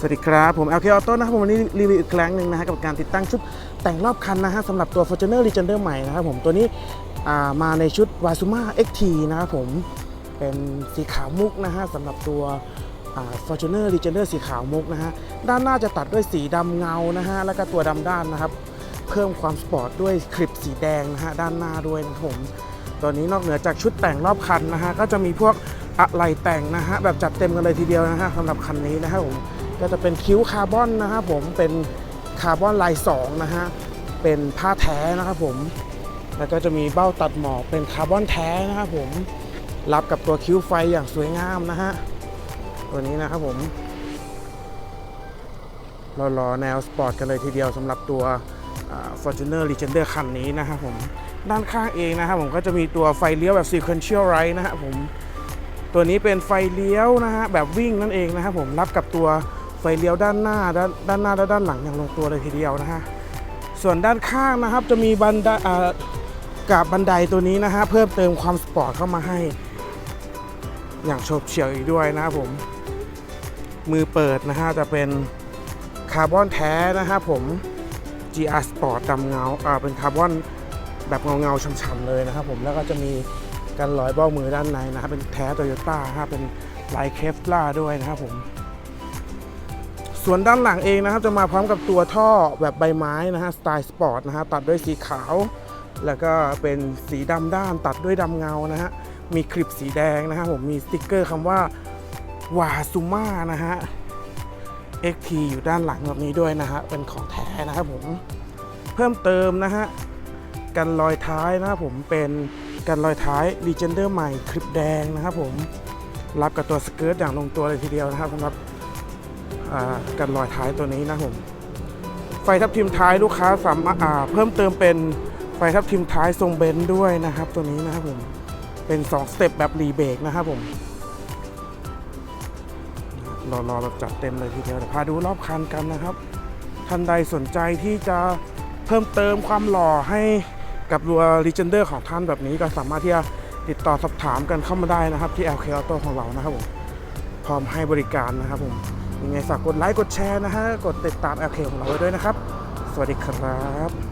สวัสดีครับ ผม LK Auto นะครับผมวันนี้รีวิวอีกครั้งหนึ่งนะฮะกับการติดตั้งชุดแต่งรอบคันนะฮะสำหรับตัว Fortuner Legender ใหม่นะครับผมตัวนี้มาในชุด Wazuma XT นะครับผมเป็นสีขาวมุกนะฮะสำหรับตัวอ่า Fortuner Legender สีขาวมุกนะฮะด้านหน้าจะตัดด้วยสีดำเงานะฮะแล้วก็ตัวดำด้านนะครับ เพิ่มความสปอร์ตด้วยคลิปสีแดงนะฮะด้านหน้าด้วยนะครับผมตัวนี้นอกเหนือจากชุดแต่งรอบคันนะฮะก็จะมีพวกอะไหล่แต่งนะฮะแบบจัดเต็มกันเลยทีเดียวนะฮะสำหรับคันนี้นะครับผม ก็จะเป็นคิ้วคาร์บอนนะครับผมเป็นคาร์บอนลาย2นะฮะเป็นผ้าแท้นะครับผมแล้วก็จะมีเบ้าตัดหมอกเป็นคาร์บอนแท้นะครับผมรับกับตัวคิ้วไฟอย่างสวยงามนะฮะตัวนี้นะครับผมเรารอแนวสปอร์ตกันเลยทีเดียวสำหรับตัวอ่า Fortuner Legender คันนี้นะครับผมด้านข้างเองนะครับผมก็จะมีตัวไฟเลี้ยวแบบ Sequential Right นะฮะผมตัวนี้เป็นไฟเลี้ยวนะฮะแบบวิ่งนั่นเองนะครับผมรับกับตัว ไฟเลี้ยวด้านหน้าด้านด้านหน้าและด้านหลังอย่างลงตัวเลยทีเดียวนะฮะส่วนด้านข้างนะครับจะมีบันไดากับบันไดตัวนี้นะฮะเพิ่มเติมความสปอร์ตเข้ามาให้ อย่างโฉบเฉี่ยวอีกด้วยนะครับผม มือเปิดนะฮะจะเป็นคาร์บอนแท้นะครับผม GR Sport ดำเงาอ่าเป็นคาร์บอนแบบเงาเงาๆช่ำๆเลยนะครับผมแล้วก็จะมีกันรอยเบ้ามือด้านในนะครับเป็นแท้โตโยต้าฮะเป็นลายเคฟล่าด้วยนะครับผม ส่วนด้านหลังเองนะครับจะมาพร้อมกับตัวท่อแบบใบไม้นะฮะสไตล์สปอร์ตนะฮะตัดด้วยสีขาว แล้วก็เป็นสีดำด้านตัดด้วยดำเงานะฮะมีคลิปสีแดงนะครับผมมีสติกเกอร์คำว่าวาซูมานะฮะ XT อยู่ด้านหลังแบบนี้ด้วยนะฮะเป็นของแท้นะครับผมเพิ่มเติมนะฮะกันรอยท้ายนะครับผมเป็นกันรอยท้าย Legender ใหม่คลิปแดงนะครับผมรับกับตัวสเกิร์ตอย่างลงตัวเลยทีเดียวนะครับสำหรับ กันรอยท้ายตัวนี้นะครับผมไฟทับทิมท้ายลูกค้าสามารถเพิ่มเติมเป็นไฟทับทิมท้ายทรงเบนซ์ด้วยนะครับ ตัวนี้นะครับผมเป็น2สเต็ปแบบรีเบรกนะครับผมรอรอแบบจัดเต็มเลยทีเดียวเดี๋ยวพาดูรอบคันกันนะครับท่านใดสนใจที่จะเพิ่มเติมความหล่อให้กับรัว Legender ของท่านแบบนี้ก็สามารถที่จะติดต่อสอบถามกันเข้ามาได้นะครับ ที่ LK Auto ของเรานะครับผมพร้อมให้บริการนะครับผม ยังไงฝากกดไลค์กดแชร์นะฮะ กดติดตามแอลเคของเราไว้ด้วยนะครับ สวัสดีครับ